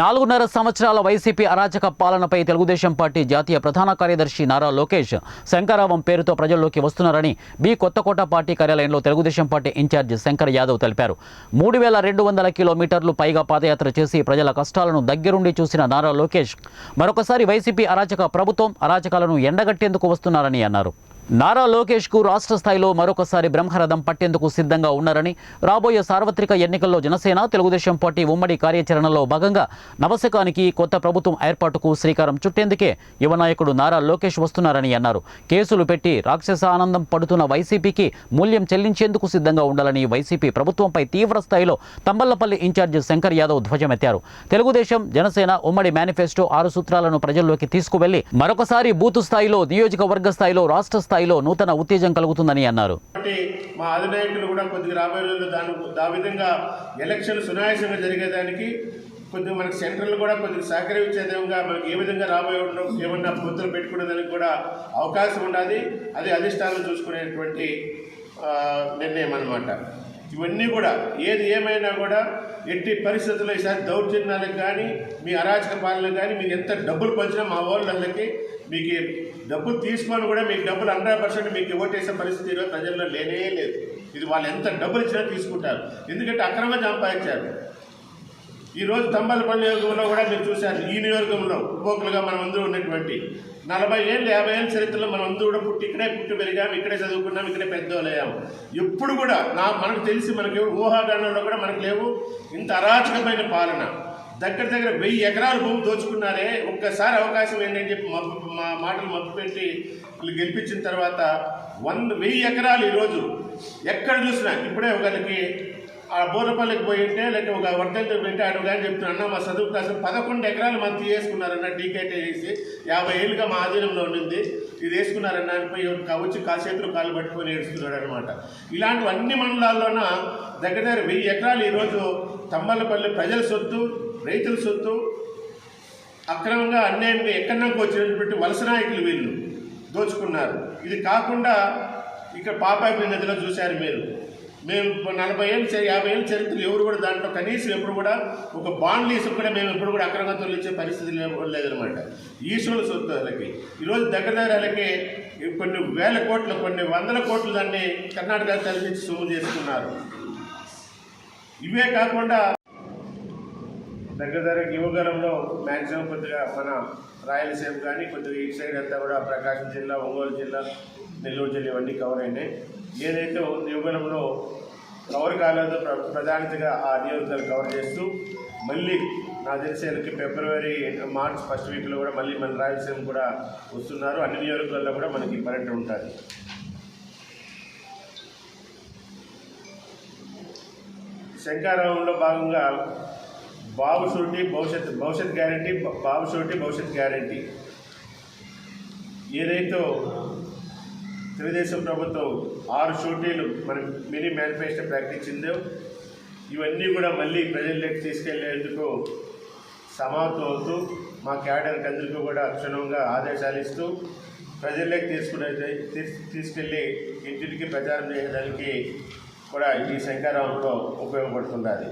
నాలుగున్నర సంవత్సరాల వైసీపీ అరాచక పాలనపై తెలుగుదేశం పార్టీ జాతీయ ప్రధాన కార్యదర్శి నారా లోకేష్ శంకరావం పేరుతో ప్రజల్లోకి వస్తున్నారని బి కొత్తకోట పార్టీ కార్యాలయంలో తెలుగుదేశం పార్టీ ఇన్ఛార్జ్ శంకర్ యాదవ్ తెలిపారు. మూడు వేల రెండు వందల కిలోమీటర్లు పైగా పాదయాత్ర చేసి ప్రజల కష్టాలను దగ్గరుండి చూసిన నారా లోకేష్ మరొకసారి వైసీపీ అరాచక ప్రభుత్వం అరాచకాలను ఎండగట్టేందుకు వస్తున్నారని అన్నారు. నారా లోకేష్కు రాష్ట్ర స్థాయిలో మరొకసారి బ్రహ్మరథం పట్టేందుకు సిద్ధంగా ఉన్నారని రాబోయే సార్వత్రిక ఎన్నికల్లో జనసేన తెలుగుదేశం పార్టీ ఉమ్మడి కార్యాచరణలో భాగంగా నవశకానికి కొత్త ప్రభుత్వం ఏర్పాటుకు శ్రీకారం చుట్టేందుకే యువ నాయకుడు నారా లోకేష్ వస్తున్నారని అన్నారు. కేసులు పెట్టి రాక్షస ఆనందం పడుతున్న వైసీపీకి మూల్యం చెల్లించేందుకు సిద్ధంగా ఉండాలని వైసీపీ ప్రభుత్వంపై తీవ్ర స్థాయిలో తంబళ్ళపల్లి ఇన్ఛార్జ్ శంకర్ యాదవ్ ధ్వజమెత్తారు. తెలుగుదేశం జనసేన ఉమ్మడి మేనిఫెస్టో ఆరు సూత్రాలను ప్రజల్లోకి తీసుకువెళ్ళి మరొకసారి బూతు స్థాయిలో నియోజకవర్గ స్థాయిలో రాష్ట్ర స్థాయిలో నూతన ఉత్తేజం కలుగుతుందని అన్నారు. కాబట్టి మా అధినాయకులు కూడా కొద్దిగా రాబోయే రోజుల్లో దాని ఆ విధంగా ఎలక్షన్ సునాయాసంగా జరిగేదానికి కొద్దిగా మనకి సెంట్రల్ కూడా కొద్దిగా సహకరించే విధంగా మనకి ఏ విధంగా రాబోయే ఉండడం ఏమన్నా పొత్తులు పెట్టుకునేదానికి కూడా అవకాశం ఉండాలి అది అధిష్టానం చూసుకునేటువంటి నిర్ణయం అన్నమాట. ఇవన్నీ కూడా ఏది ఏమైనా కూడా ఎట్టి పరిస్థితుల్లో ఈసారి దౌర్జన్యాలకు కానీ మీ అరాచక పాలన కానీ మీరు ఎంత డబ్బులు పంచినా మా వాళ్ళకి మీకు డబ్బులు తీసుకొని కూడా మీకు డబ్బులు హండ్రెడ్ పర్సెంట్ మీకు ఓటేసే పరిస్థితి ఈరోజు ప్రజల్లో లేనే లేదు. ఇది వాళ్ళు ఎంత డబ్బులు ఇచ్చినా తీసుకుంటారు. ఎందుకంటే అక్రమ సంపాదించారు ఈరోజు తంబాలపల్లి తంబలపల్లి కూడా మీరు చూశారు ఈ నియోజకవర్గంలో ఉపకులుగా మనం అందరూ ఉన్నటువంటి నలభై ఏళ్ళు యాభై ఏళ్ళ చరిత్రలో మనం అందరూ కూడా పుట్టి ఇక్కడే పుట్టి పెరిగాం ఇక్కడే చదువుకున్నాం ఇక్కడే పెద్దవాళ్ళయ్యాము ఎప్పుడు కూడా నా మనకు తెలిసి మనకి ఊహాగానంలో కూడా మనకు లేవు. ఇంత అరాచకమైన పాలన. దగ్గర దగ్గర వెయ్యి ఎకరాల భూమి దోచుకున్నారే. ఒక్కసారి అవకాశం ఏంటని చెప్పి మబ్బు మా మాటలు మబ్బు పెట్టి వీళ్ళు గెలిపించిన తర్వాత వంద వెయ్యి ఎకరాలు ఈరోజు ఎక్కడ చూసినా ఇప్పుడే ఒకరికి ఆ బోరపల్లికి పోయి ఉంటే లేక ఒక వర్ధంతి పెట్టి అడుగు కానీ చెప్తున్నా అన్న మా చదువు కోసం పదకొండు ఎకరాలు మనం తీసుకున్నారన్న డీకేటీ వేసి యాభై ఏళ్ళుగా మా ఆధీనంలో ఉండింది. ఇది వేసుకున్నారన్న అని పోయి ఒక వచ్చి కా చేతులు కాళ్ళు పట్టుకొని ఏడుస్తున్నాడు అనమాట ఇలాంటి అన్ని మండలాల్లోన దగ్గర దగ్గర వెయ్యి ఎకరాలు ఈరోజు తమ్మలపల్లి ప్రజల సొత్తు రైతుల సొత్తు అక్రమంగా అన్యాయంగా ఎక్కడినాక వచ్చినటువంటి వలస నాయకులు వీళ్ళు దోచుకున్నారు. ఇది కాకుండా ఇక్కడ పాపాయి నదిలో చూశారు మీరు. మేము నలభై ఏళ్ళు చరి- యాభై ఏళ్ళు చరిత్ర ఎవరు కూడా దాంట్లో కనీసం ఎప్పుడు కూడా ఒక బాండ్ లీసు కూడా మేము ఎప్పుడు కూడా అక్రమంగా తొలగించే పరిస్థితి లేదనమాట ఈశ్వరుల సొత్తులకి వాళ్ళకి ఈరోజు దగ్గర దగ్గర కొన్ని వేల కోట్లు కొన్ని వందల కోట్లు దాన్ని కర్ణాటక తరలించి సొమ్ము చేసుకున్నారు. ఇవే కాకుండా దగ్గర దగ్గర యువగలంలో మ్యాక్సిమం కొద్దిగా మన రాయలసీమ కానీ కొద్దిగా ఈ సైడ్ అంతా కూడా ప్రకాశం జిల్లా ఒంగోలు జిల్లా నెల్లూరు జిల్లా ఇవన్నీ కవర్ అయినాయి. ఏదైతే యువగలంలో కవర్ కాలేదో ప్ర- ప్రధానంగా ఆ నియోజకవర్గాలు కవర్ చేస్తూ మళ్ళీ నా తెలిసేందుకు ఫిబ్రవరి మార్చ్ ఫస్ట్ వీక్లో కూడా మళ్ళీ మన రాయలసీమ కూడా వస్తున్నారు. అన్ని నియోజకవర్గాల్లో కూడా మనకి పర్యటన ఉంటుంది. శంకారావంలో భాగంగా బాబు షూరిటీ భవిష్యత్ భవిష్యత్ గ్యారంటీ బాబు షూరిటీ భవిష్యత్ గ్యారంటీ ఏదైతే తెలుగుదేశం ప్రభుత్వం ఆరు షూటీలు మన మినీ మేనిఫెస్టో ప్రకటించిందో ఇవన్నీ కూడా మళ్ళీ ప్రజల్లోకి తీసుకెళ్ళేందుకు సమాప్తం అవుతూ మా క్యాడర్కి అందరికీ కూడా క్షుణ్ణంగా ఆదేశాలు ఇస్తూ ప్రజల్లోకి తీసుకునే తీసుకెళ్ళి ఇంటింటికి ప్రచారం చేయడానికి కూడా ఈ శంకారావంలో ఉపయోగపడుతున్నది